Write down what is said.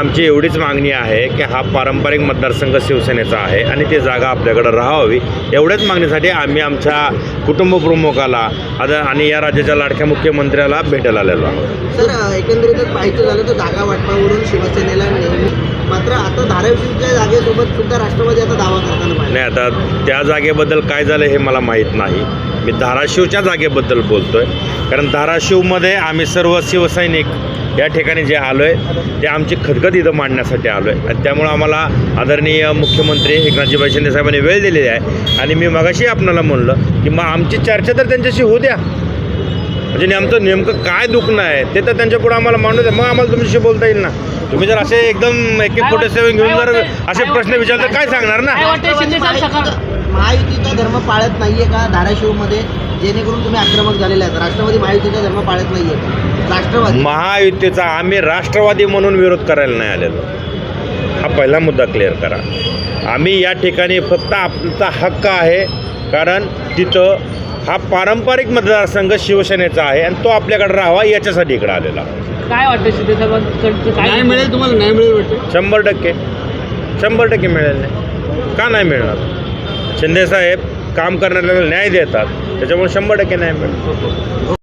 आमची एवढीच मागणी आहे की हा पारंपरिक मतदारसंघ शिवसेनेचा आहे आणि ती जागा आपल्याकडे राहावी. एवढ्याच मागणीसाठी आम्ही आमच्या कुटुंब प्रमुखाला आता आणि या राज्याच्या लाडक्या मुख्यमंत्र्याला भेटायला आलेलो आहोत. सर अ, एकंदरीतच पाहायचं झालं तर जागा वाटपावरून शिवसेनेला मात्र आता धाराशिवच्या जागेसोबत सुद्धा राष्ट्रवादी आता दावा करताना नाही आता त्या जागेबद्दल काय झालं हे मला माहीत नाही. मी धाराशिवच्या जागेबद्दल बोलतो आहे कारण धाराशिवमध्ये आम्ही सर्व शिवसैनिक या ठिकाणी जे आलो आहे ते आमची खदखद इथं मांडण्यासाठी आलो आहे आणि त्यामुळं आम्हाला आदरणीय मुख्यमंत्री एकनाथजीभाई शिंदे साहेबांनी वेळ दिलेली आहे. आणि मी मगाशी आपणाला म्हणलं की मग आमची चर्चा तर त्यांच्याशी होऊ द्या. म्हणजे नेमकं नेमकं काय दुखणं आहे ते तर त्यांच्यापुढे आम्हाला मांडू द्या. मग आम्हाला तुमच्याशी बोलता येईल ना. तुम्ही जर असे एकदम एक एक कोटी सेवन घेऊन जर असे प्रश्न विचारले तर काय सांगणार ना? महायुतीचा धर्म पाळत नाहीये का धाराशिवमध्ये? जेणेकरून तुम्ही आक्रमक झालेले आहेत. राष्ट्रवादी महायुतीचा धर्म पाळत नाहीये का? राष्ट्रवादी? महायुतीचा आम्ही राष्ट्रवादी म्हणून विरोध करायला नाही आलेलो. हा पहिला मुद्दा क्लिअर करा. आम्ही या ठिकाणी फक्त आमचा हक्क आहे कारण तिथं हा पारंपरिक मतदारसंघ शिवसेनेचा आहे आणि तो आपल्याकडे राहावा याच्यासाठी इकडे आलेला. काय वाटतं शिंदे साहेबांकडचं काय न्याय मिळेल तुम्हाला न्याय मिळेल वाटतं. शंभर टक्के. शंभर टक्के मिळेल नाही. का नाही मिळणार? शिंदेसाहेब काम करणाऱ्याला न्याय देतात. त्याच्यामुळे शंभर टक्के न्याय मिळतो.